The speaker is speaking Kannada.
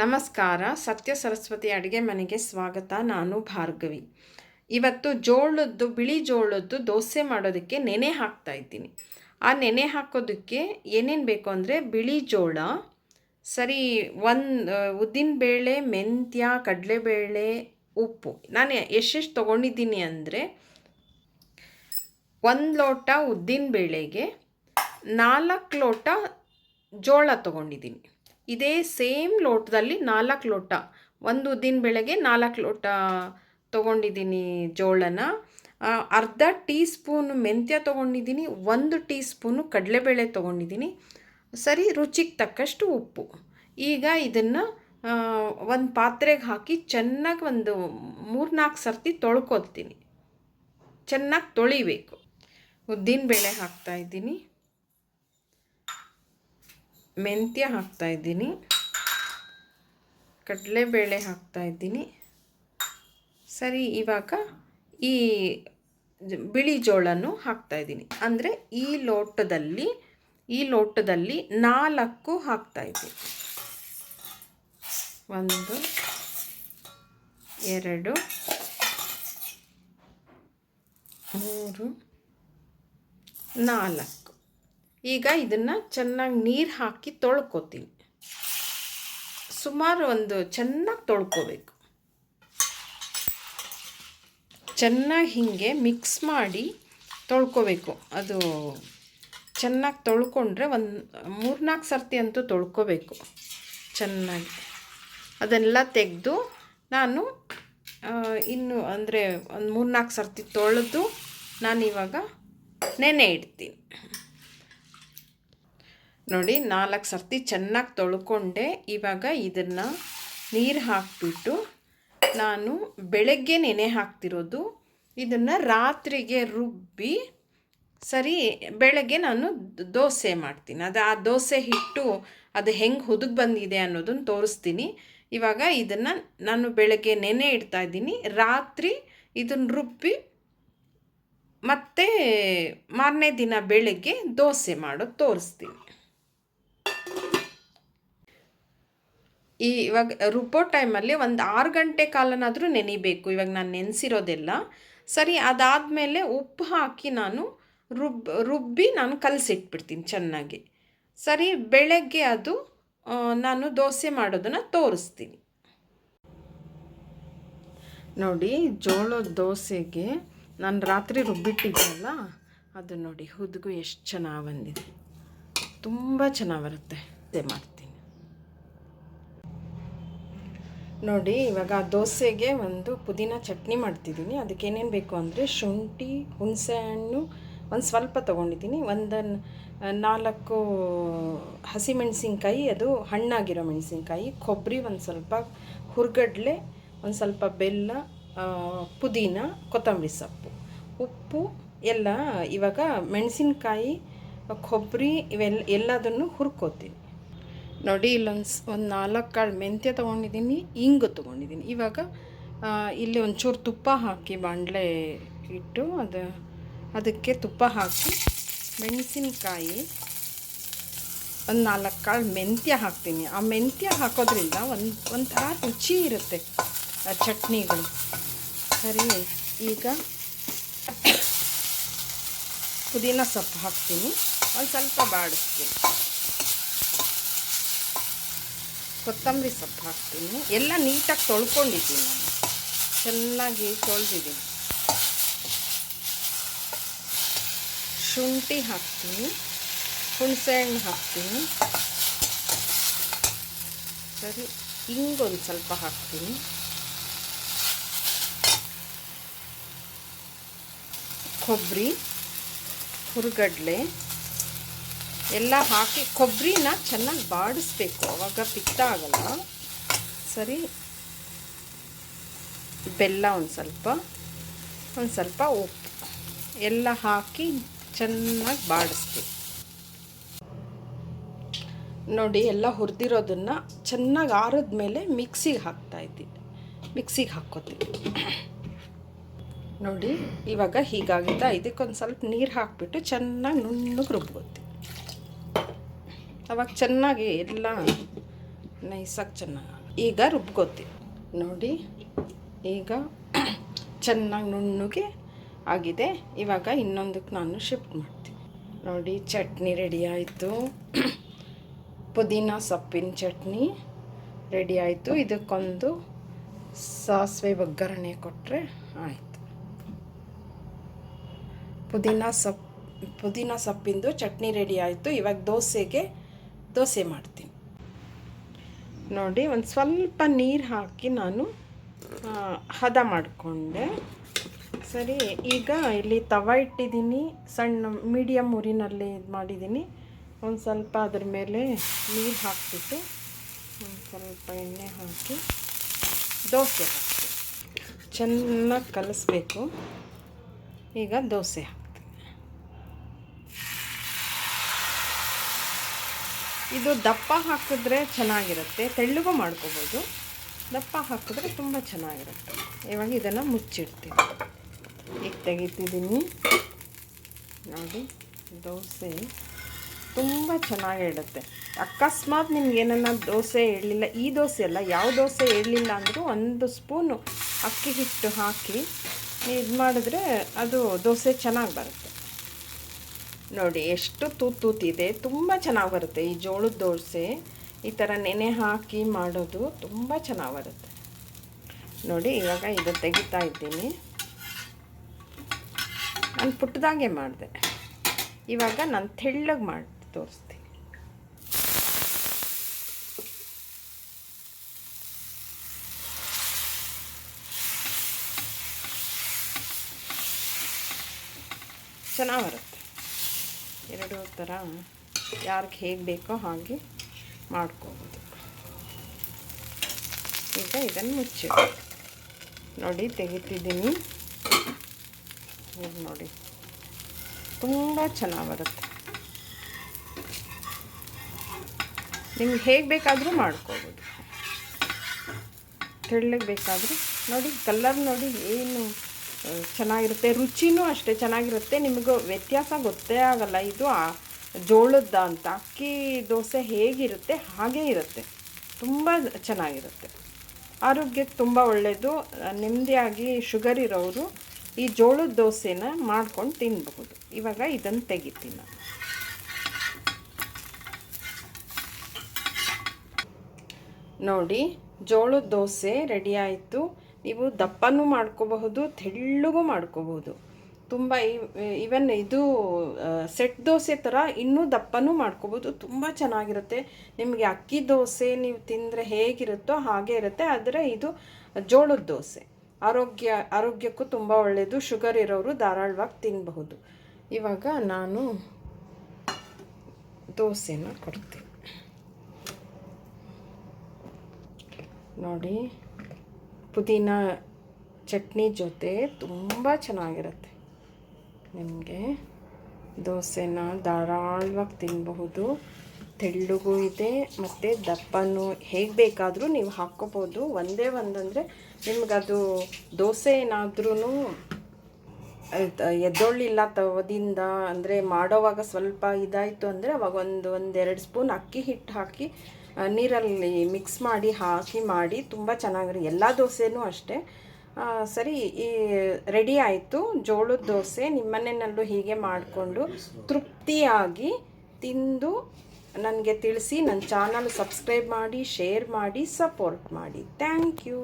ನಮಸ್ಕಾರ. ಸತ್ಯ ಸರಸ್ವತಿ ಅಡುಗೆ ಮನೆಗೆ ಸ್ವಾಗತ. ನಾನು ಭಾರ್ಗವಿ. ಇವತ್ತು ಜೋಳದ್ದು, ಬಿಳಿ ಜೋಳದ್ದು ದೋಸೆ ಮಾಡೋದಕ್ಕೆ ನೆನೆ ಹಾಕ್ತಾ ಇದ್ದೀನಿ. ಆ ನೆನೆ ಹಾಕೋದಕ್ಕೆ ಏನೇನು ಬೇಕು ಅಂದರೆ ಬಿಳಿ ಜೋಳ, ಸರಿ ಒಂದು ಉದ್ದಿನಬೇಳೆ ಮೆಂತ್ಯ, ಕಡಲೆಬೇಳೆ, ಉಪ್ಪು. ನಾನು ಎಷ್ಟೆಷ್ಟು ತೊಗೊಂಡಿದ್ದೀನಿ ಅಂದರೆ ಒಂದು ಲೋಟ ಉದ್ದಿನ ಬೇಳೆಗೆ ನಾಲ್ಕು ಲೋಟ ಜೋಳ ತೊಗೊಂಡಿದ್ದೀನಿ. ಇದೇ ಸೇಮ್ ಲೋಟದಲ್ಲಿ ನಾಲ್ಕು ಲೋಟ. ಒಂದು ಉದ್ದಿನ ಬೇಳೆಗೆ ನಾಲ್ಕು ಲೋಟ ತೊಗೊಂಡಿದ್ದೀನಿ ಜೋಳನ. ಅರ್ಧ ಟೀ ಸ್ಪೂನು ಮೆಂತ್ಯ ತೊಗೊಂಡಿದ್ದೀನಿ, ಒಂದು ಟೀ ಸ್ಪೂನು ಕಡಲೆಬೇಳೆ ತೊಗೊಂಡಿದ್ದೀನಿ. ಸರಿ, ರುಚಿಗೆ ತಕ್ಕಷ್ಟು ಉಪ್ಪು. ಈಗ ಇದನ್ನು ಒಂದು ಪಾತ್ರೆಗೆ ಹಾಕಿ ಚೆನ್ನಾಗಿ ಒಂದು ಮೂರ್ನಾಲ್ಕು ಸರ್ತಿ ತೊಳ್ಕೊತೀನಿ. ಚೆನ್ನಾಗಿ ತೊಳಿಬೇಕು. ಉದ್ದಿನಬೇಳೆ ಹಾಕ್ತಾ ಇದ್ದೀನಿ. ಮೆಂತ್ಯ ಹಾಕ್ತಾ ಇದ್ದೀನಿ. ಕಡಲೆಬೇಳೆ ಹಾಕ್ತಾ ಇದ್ದೀನಿ. ಸರಿ, ಇವಾಗ ಈ ಬಿಳಿ ಜೋಳನೂ ಹಾಕ್ತಾ ಇದ್ದೀನಿ. ಅಂದರೆ ಈ ಲೋಟದಲ್ಲಿ ಈ ಲೋಟದಲ್ಲಿ ನಾಲ್ಕು ಹಾಕ್ತಾ ಇದ್ದೀನಿ. ಒಂದು, ಎರಡು, ಮೂರು, ನಾಲ್ಕು. ಈಗ ಇದನ್ನು ಚೆನ್ನಾಗಿ ನೀರು ಹಾಕಿ ತೊಳ್ಕೊತೀನಿ. ಸುಮಾರು ಒಂದು ಚೆನ್ನಾಗಿ ತೊಳ್ಕೊಬೇಕು. ಚೆನ್ನಾಗಿ ಹೀಗೆ ಮಿಕ್ಸ್ ಮಾಡಿ ತೊಳ್ಕೊಬೇಕು. ಅದು ಚೆನ್ನಾಗಿ ತೊಳ್ಕೊಂಡ್ರೆ ಒಂದು ಮೂರ್ನಾಲ್ಕು ಸರ್ತಿ ಅಂತೂ ತೊಳ್ಕೊಬೇಕು. ಚೆನ್ನಾಗಿ. ಅದನ್ನೆಲ್ಲ ತೆಗೆದು ನಾನು ಇನ್ನು ಅಂದರೆ ಒಂದು ಮೂರ್ನಾಲ್ಕು ಸರ್ತಿ ತೊಳೆದು ನಾನಿವಾಗ ನೆನೆ ಇಡ್ತೀನಿ. ನೋಡಿ ನಾಲ್ಕು ಸರ್ತಿ ಚೆನ್ನಾಗಿ ತೊಳ್ಕೊಂಡೆ. ಇವಾಗ ಇದನ್ನು ನೀರು ಹಾಕಿಬಿಟ್ಟು ನಾನು ಬೆಳಗ್ಗೆ ನೆನೆ ಹಾಕ್ತಿರೋದು. ಇದನ್ನು ರಾತ್ರಿಗೆ ರುಬ್ಬಿ ಸರಿ, ಬೆಳಗ್ಗೆ ನಾನು ದೋಸೆ ಮಾಡ್ತೀನಿ. ಅದು, ಆ ದೋಸೆ ಹಿಟ್ಟು ಅದು ಹೆಂಗೆ ಹುದುಗ್ ಬಂದಿದೆ ಅನ್ನೋದನ್ನು ತೋರಿಸ್ತೀನಿ. ಇವಾಗ ಇದನ್ನು ನಾನು ಬೆಳಗ್ಗೆ ನೆನೆ ಇಡ್ತಾ ಇದ್ದೀನಿ. ರಾತ್ರಿ ಇದನ್ನು ರುಬ್ಬಿ ಮತ್ತೆ ಮಾರನೇ ದಿನ ಬೆಳಗ್ಗೆ ದೋಸೆ ಮಾಡೋದು ತೋರಿಸ್ತೀನಿ. ಈ ಇವಾಗ ರುಬ್ಬೋ ಟೈಮಲ್ಲಿ ಒಂದು ಆರು ಗಂಟೆ ಕಾಲನಾದರೂ ನೆನಿಬೇಕು. ಇವಾಗ ನಾನು ನೆನೆಸಿರೋದೆಲ್ಲ ಸರಿ, ಅದಾದಮೇಲೆ ಉಪ್ಪು ಹಾಕಿ ನಾನು ರುಬ್, ರುಬ್ಬಿ ನಾನು ಕಲಸಿಟ್ಬಿಡ್ತೀನಿ ಚೆನ್ನಾಗಿ. ಸರಿ, ಬೆಳಗ್ಗೆ ಅದು ನಾನು ದೋಸೆ ಮಾಡೋದನ್ನು ತೋರಿಸ್ತೀನಿ. ನೋಡಿ, ಜೋಳದ ದೋಸೆಗೆ ನಾನು ರಾತ್ರಿ ರುಬ್ಬಿಟ್ಟಿದ್ದೆಲ್ಲ ಅದು ನೋಡಿ, ಹುದುಗು ಎಷ್ಟು ಚೆನ್ನಾಗಿ ಬಂದಿದೆ. ತುಂಬ ಚೆನ್ನಾಗಿ ಬರುತ್ತೆ. ಮಾಡ್ತೀನಿ ನೋಡಿ, ಇವಾಗ ದೋಸೆಗೆ ಒಂದು ಪುದೀನ ಚಟ್ನಿ ಮಾಡ್ತಿದ್ದೀನಿ. ಅದಕ್ಕೆ ಏನೇನು ಬೇಕು ಅಂದರೆ ಶುಂಠಿ, ಹುಣಸೆ ಹಣ್ಣು ಒಂದು ಸ್ವಲ್ಪ ತೊಗೊಂಡಿದ್ದೀನಿ. ಒಂದು ನಾಲ್ಕು ಹಸಿಮೆಣಸಿನ್ಕಾಯಿ, ಅದು ಹಣ್ಣಾಗಿರೋ ಮೆಣಸಿನ್ಕಾಯಿ ಕೊಬ್ಬರಿ ಒಂದು ಸ್ವಲ್ಪ, ಹುರ್ಗಡ್ಲೆ ಒಂದು ಸ್ವಲ್ಪ ಬೆಲ್ಲ ಪುದೀನ, ಕೊತ್ತಂಬರಿ ಸೊಪ್ಪು. ಉಪ್ಪು ಎಲ್ಲ ಇವಾಗ ಮೆಣಸಿನ್ಕಾಯಿ ಕೊಬ್ಬರಿ ಇವೆಲ್ಲ ಎಲ್ಲದನ್ನು ಹುರ್ಕೋತೀನಿ. ನೋಡಿ, ಇಲ್ಲೊಂದು ಒಂದು ನಾಲ್ಕು ಕಾಳು ಮೆಂತ್ಯ ತೊಗೊಂಡಿದ್ದೀನಿ ಇಂಗು ತೊಗೊಂಡಿದ್ದೀನಿ ಇವಾಗ ಇಲ್ಲಿ ಒಂಚೂರು ತುಪ್ಪ ಹಾಕಿ ಬಾಣಲೆ ಇಟ್ಟು ಅದು, ಅದಕ್ಕೆ ತುಪ್ಪ ಹಾಕಿ, ಮೆಣಸಿನಕಾಯಿ, ಒಂದು ನಾಲ್ಕು ಕಾಳು ಮೆಂತ್ಯ ಹಾಕ್ತೀನಿ. ಆ ಮೆಂತ್ಯ ಹಾಕೋದ್ರಿಂದ ಒಂದು, ಒಂಥರ ರುಚಿ ಇರುತ್ತೆ, ಆ ಚಟ್ನಿಗಳು. ಸರಿ, ಈಗ ಪುದೀನ ಸೊಪ್ಪು ಹಾಕ್ತೀನಿ. ಒಂದು ಸ್ವಲ್ಪ ಬಾಡಿಸ್ತೀನಿ. ಕೊತ್ತಂಬರಿ ಸೊಪ್ಪು ಹಾಕ್ತೀನಿ. ಎಲ್ಲ ನೀಟಾಗಿ ತೊಳ್ಕೊಂಡಿದ್ದೀನಿ ನಾನು. ಚೆನ್ನಾಗಿ ತೊಳೆದಿದ್ದೀನಿ. ಶುಂಠಿ ಹಾಕ್ತೀನಿ. ಹುಣಸೆಹಣ್ಣು ಹಾಕ್ತೀನಿ. ಸರಿ, ಹಿಂಗೊಂದು ಸ್ವಲ್ಪ ಹಾಕ್ತೀನಿ. ಕೊಬ್ಬರಿ, ಹುರುಗಡ್ಲೆ ಎಲ್ಲ ಹಾಕಿ ಕೊಬ್ಬರಿನ ಚೆನ್ನಾಗಿ ಬಾಡಿಸ್ಬೇಕು. ಅವಾಗ ಪಿತ್ತ ಆಗಲ್ಲ. ಸರಿ. ಬೆಲ್ಲ ಒಂದು ಸ್ವಲ್ಪ. ಒಂದು ಸ್ವಲ್ಪ ಉಪ್ಪು. ಎಲ್ಲ ಹಾಕಿ ಚೆನ್ನಾಗಿ ಬಾಡಿಸ್ಬೇಕು. ನೋಡಿ, ಎಲ್ಲ ಹುರಿದಿರೋದನ್ನು ಚೆನ್ನಾಗಿ ಆರಿದ ಮೇಲೆ ಮಿಕ್ಸಿಗೆ ಹಾಕ್ತಾ ಇದ್ದೀನಿ. ಮಿಕ್ಸಿಗೆ ಹಾಕ್ಕೋತೀನಿ. ನೋಡಿ, ಇವಾಗ ಹೀಗಾಗಿದ್ದ. ಇದಕ್ಕೊಂದು ಸ್ವಲ್ಪ ನೀರು ಹಾಕಿಬಿಟ್ಟು ಚೆನ್ನಾಗಿ ನುಣ್ಣಗೆ ರುಬ್ಕೋತೀನಿ. ಅವಾಗ ಚೆನ್ನಾಗಿ ಎಲ್ಲ ನೈಸಾಗಿ ಚೆನ್ನಾಗಿ. ಈಗ ರುಬ್ಕೋತಿ. ನೋಡಿ, ಈಗ ಚೆನ್ನಾಗಿ ನುಣ್ಣಗೆ ಆಗಿದೆ. ಇವಾಗ ಇನ್ನೊಂದಕ್ಕೆ ನಾನು ಶಿಫ್ಟ್ ಮಾಡ್ತೀನಿ. ನೋಡಿ, ಚಟ್ನಿ ರೆಡಿ ಆಯಿತು. ಪುದೀನ ಸೊಪ್ಪಿನ ಚಟ್ನಿ ರೆಡಿ ಆಯಿತು. ಇದಕ್ಕೊಂದು ಸಾಸಿವೆ ಒಗ್ಗರಣೆ ಕೊಟ್ಟರೆ ಆಯಿತು. ಪುದೀನ ಸೊಪ್ಪು ಪುದೀನ ಸೊಪ್ಪಿಂದು ಚಟ್ನಿ ರೆಡಿ ಆಯಿತು. ಇವಾಗ ದೋಸೆಗೆ ದೋಸೆ ಮಾಡ್ತೀನಿ. ನೋಡಿ, ಒಂದು ಸ್ವಲ್ಪ ನೀರು ಹಾಕಿ ನಾನು ಹದ ಮಾಡಿಕೊಂಡೆ. ಸರಿ, ಈಗ ಇಲ್ಲಿ ತವ ಇಟ್ಟಿದ್ದೀನಿ, ಸಣ್ಣ ಮೀಡಿಯಮ್ ಉರಿನಲ್ಲಿ ಇದು ಮಾಡಿದ್ದೀನಿ. ಒಂದು ಸ್ವಲ್ಪ ಅದ್ರ ಮೇಲೆ ನೀರು ಹಾಕಿಬಿಟ್ಟು ಒಂದು ಸ್ವಲ್ಪ ಎಣ್ಣೆ ಹಾಕಿ ದೋಸೆ ಹಾಕ್ತೀನಿ. ಚೆನ್ನಾಗಿ ಕಲಿಸ್ಬೇಕು. ಈಗ ದೋಸೆ ಹಾಕ್ತೀನಿ. ಇದು ದಪ್ಪ ಹಾಕಿದ್ರೆ ಚೆನ್ನಾಗಿರುತ್ತೆ. ತೆಳ್ಳಗೂ ಮಾಡ್ಕೋಬೋದು. ದಪ್ಪ ಹಾಕಿದ್ರೆ ತುಂಬ ಚೆನ್ನಾಗಿರುತ್ತೆ. ಇವಾಗ ಇದನ್ನು ಮುಚ್ಚಿಡ್ತೀನಿ. ಈಗ ತೆಗಿತಿದ್ದೀನಿ. ನೋಡಿ, ದೋಸೆ ತುಂಬ ಚೆನ್ನಾಗಿಡುತ್ತೆ ಅಕಸ್ಮಾತ್ ನಿಮ್ಗೆ ಏನನ್ನ ದೋಸೆ ಹೇಳಲಿಲ್ಲ ಈ ದೋಸೆ ಅಲ್ಲ, ಯಾವ ದೋಸೆ ಹೇಳಲಿಲ್ಲ ಅಂದರೂ ಒಂದು ಸ್ಪೂನು ಅಕ್ಕಿ ಹಿಟ್ಟು ಹಾಕಿ, ಇದು ಮಾಡಿದ್ರೆ ಅದು ದೋಸೆ ಚೆನ್ನಾಗಿ ಬರುತ್ತೆ. ನೋಡಿ, ಎಷ್ಟು ತೂತ್ ತೂತಿದೆ, ತುಂಬ ಚೆನ್ನಾಗಿ ಬರುತ್ತೆ ಈ ಜೋಳದ ದೋಸೆ. ಈ ಥರ ನೆನೆ ಹಾಕಿ ಮಾಡೋದು ತುಂಬ ಚೆನ್ನಾಗಿ ಬರುತ್ತೆ. ನೋಡಿ, ಇವಾಗ ಇದು ತೆಗಿತಾ ಇದ್ದೀನಿ. ನಾನು ಪುಟ್ಟದಾಗೆ ಮಾಡಿದೆ. ಇವಾಗ ನಾನು ತೆಳ್ಳಗೆ ಮಾಡಿ, ತೋರಿಸ್ತೀನಿ. ಚೆನ್ನಾಗಿ ಬರುತ್ತೆ. ಎರಡು ಥರ ಯಾರಿಗೆ ಹೇಗೆ ಬೇಕೋ ಹಾಗೆ ಮಾಡ್ಕೋಬೋದು. ಈಗ ಇದನ್ನು ಮುಚ್ಚಿ ನೋಡಿ, ತೆಗಿತಿದ್ದೀನಿ. ನೋಡಿ. ತುಂಬ ಚೆನ್ನಾಗಿ ಬರುತ್ತೆ. ನಿಮ್ಗೆ ಹೇಗೆ ಬೇಕಾದರೂ ಮಾಡ್ಕೋಬೋದು. ತೆಳ್ಳಗೆ ಬೇಕಾದರೂ. ನೋಡಿ ಕಲರ್ ನೋಡಿ ಏನು ಚೆನ್ನಾಗಿರುತ್ತೆ, ರುಚಿನೂ ಅಷ್ಟೇ ಚೆನ್ನಾಗಿರುತ್ತೆ, ನಿಮಗೂ ವ್ಯತ್ಯಾಸ ಗೊತ್ತೇ ಆಗಲ್ಲ, ಇದು ಜೋಳದ ಅಂತ. ಅಕ್ಕಿ ದೋಸೆ ಹೇಗಿರುತ್ತೆ, ಹಾಗೇ ಇರುತ್ತೆ, ತುಂಬ ಚೆನ್ನಾಗಿರುತ್ತೆ. ಆರೋಗ್ಯಕ್ಕೆ ತುಂಬ ಒಳ್ಳೆಯದು ನೆಮ್ಮದಿಯಾಗಿ ಶುಗರ್ ಇರೋರು ಈ ಜೋಳದ ದೋಸೆನ ಮಾಡ್ಕೊಂಡು ತಿನ್ನಬಹುದು ಇವಾಗ ಇದನ್ನು ತೆಗಿತೀನಿ ನಾನು. ನೋಡಿ, ಜೋಳದ ದೋಸೆ ರೆಡಿ ಆಯಿತು. ನೀವು ದಪ್ಪನೂ ಮಾಡ್ಕೋಬಹುದು, ತೆಳ್ಳಗೂ ಮಾಡ್ಕೋಬಹುದು. ತುಂಬ ಇವನ್ ಇದು ಸೆಟ್ ದೋಸೆ ಥರ ಇನ್ನೂ ದಪ್ಪನೂ ಮಾಡ್ಕೋಬೋದು ತುಂಬ ಚೆನ್ನಾಗಿರುತ್ತೆ. ನಿಮಗೆ ಅಕ್ಕಿ ದೋಸೆ ನೀವು ತಿಂದರೆ ಹೇಗಿರುತ್ತೋ ಹಾಗೆ ಇರುತ್ತೆ. ಆದರೆ ಇದು ಜೋಳದ ದೋಸೆ. ಆರೋಗ್ಯ, ಆರೋಗ್ಯಕ್ಕೂ ತುಂಬ ಒಳ್ಳೆಯದು ಶುಗರ್ ಇರೋರು ಧಾರಾಳವಾಗಿ ತಿನ್ನಬಹುದು ಇವಾಗ ನಾನು ದೋಸೆನ ಕೊಡ್ತೀನಿ. ನೋಡಿ. ಪುದೀನ ಚಟ್ನಿ ಜೊತೆ ತುಂಬ ಚೆನ್ನಾಗಿರುತ್ತೆ. ನಿಮಗೆ ದೋಸೆನ ಧಾರಾಳವಾಗಿ ತಿನ್ನಬಹುದು ತೆಳ್ಳಗೂ ಇದೆ, ಮತ್ತು ದಪ್ಪನೂ ಹೇಗೆ ಬೇಕಾದರೂ ನೀವು ಹಾಕ್ಕೋಬೋದು. ಒಂದೇ ಒಂದಂದರೆ ನಿಮಗದು ದೋಸೆ ಏನಾದ್ರೂ ಎದ್ದೊಳ್ಳಿಲ್ಲ ತವದಿಂದ, ಅಂದರೆ ಮಾಡೋವಾಗ ಸ್ವಲ್ಪ ಇದಾಯಿತು ಅಂದರೆ ಅವಾಗ ಒಂದು ಒಂದೆರಡು ಸ್ಪೂನ್ ಅಕ್ಕಿ ಹಿಟ್ಟು ಹಾಕಿ ನೀರಲ್ಲಿ ಮಿಕ್ಸ್ ಮಾಡಿ, ಹಾಕಿ ಮಾಡಿ ತುಂಬ ಚೆನ್ನಾಗಿರಿ ಎಲ್ಲ ದೋಸೆನೂ ಅಷ್ಟೇ. ಸರಿ, ಈ ರೆಡಿ ಆಯಿತು. ಜೋಳದ ದೋಸೆ ನಿಮ್ಮನೆಯಲ್ಲೂ ಹೀಗೆ ಮಾಡಿಕೊಂಡು ತೃಪ್ತಿಯಾಗಿ ತಿಂದು ನನಗೆ ತಿಳಿಸಿ ನನ್ನ ಚಾನಲ್ ಸಬ್ಸ್ಕ್ರೈಬ್ ಮಾಡಿ ಶೇರ್ ಮಾಡಿ ಸಪೋರ್ಟ್ ಮಾಡಿ. Thank you